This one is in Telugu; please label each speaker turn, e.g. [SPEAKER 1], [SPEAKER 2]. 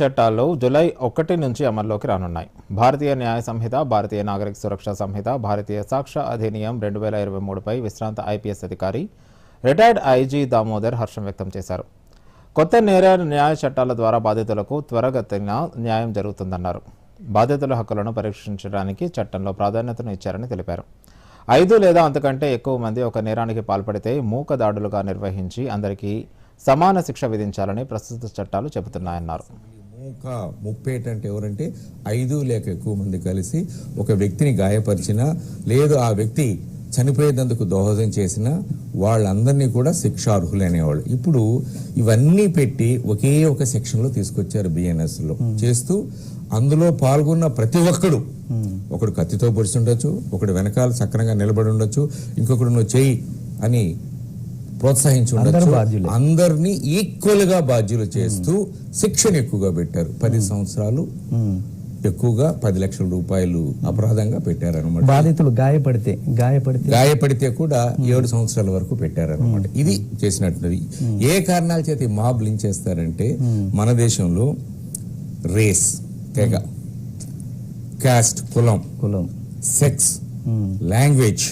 [SPEAKER 1] చట్టాల్లో జూలై ఒకటి నుంచి అమల్లోకి రానున్నాయి. భారతీయ న్యాయ సంహిత భారతీయ నాగరిక సురక్ష సంహిత భారతీయ సాక్ష్య అధినియం రెండు వేల ఇరవై మూడుపై విశ్రాంత ఐపీఎస్ అధికారి రిటైర్డ్ ఐజీ దామోదర్ హర్షం వ్యక్తం చేశారు. కొత్త నేర న్యాయ చట్టాల ద్వారా బాధితులకు త్వరగతిన న్యాయం జరుగుతుందన్నారు. బాధితుల హక్కులను పరీక్షించడానికి చట్టంలో ప్రాధాన్యతను ఇచ్చారని తెలిపారు. ఐదు లేదా అంతకంటే ఎక్కువ మంది ఒక నేరానికి పాల్పడితే మూక దాడులుగా నిర్వహించి అందరికీ సమాన శిక్ష విధించాలని ప్రస్తుత చట్టాలు చెబుతున్నాయన్నారు.
[SPEAKER 2] మూక ముప్పేట అంటే ఎవరంటే ఐదు లేక ఎక్కువ మంది కలిసి ఒక వ్యక్తిని గాయపరిచినా లేదు ఆ వ్యక్తి చనిపోయేందుకు దోహదం చేసిన వాళ్ళందరినీ కూడా శిక్షార్హులనేవాళ్ళు ఇప్పుడు ఇవన్నీ పెట్టి ఒకే ఒక సెక్షన్లో తీసుకొచ్చారు బిఎన్ఎస్లో చేస్తూ అందులో పాల్గొన్న ప్రతి ఒక్కడు ఒకడు కత్తితో పొడిచి ఉండొచ్చు ఒకడు వెనకాల సక్రంగా నిలబడి ఉండొచ్చు ఇంకొకడు నువ్వు చెయ్యి అని ప్రోత్సహించి ఉండొచ్చు. అందరినీ ఈక్వల్గా బాధ్యులు చేస్తూ శిక్షణ ఎక్కువగా పెట్టారు. పది సంవత్సరాలు ఎక్కువగా పది లక్షల రూపాయలు అపరాధంగా పెట్టారనమాట
[SPEAKER 3] బాధితులు గాయపడితే గాయపడితే
[SPEAKER 2] గాయపడితే కూడా ఏడు సంవత్సరాల వరకు పెట్టారనమాట ఇది చేసినట్టున్నది. ఏ కారణాల చేత మాబ్ లింక్ చేస్తారంటే మన దేశంలో రేస్ తెగ కాస్ట్ కులం
[SPEAKER 3] కులం.
[SPEAKER 2] Sex language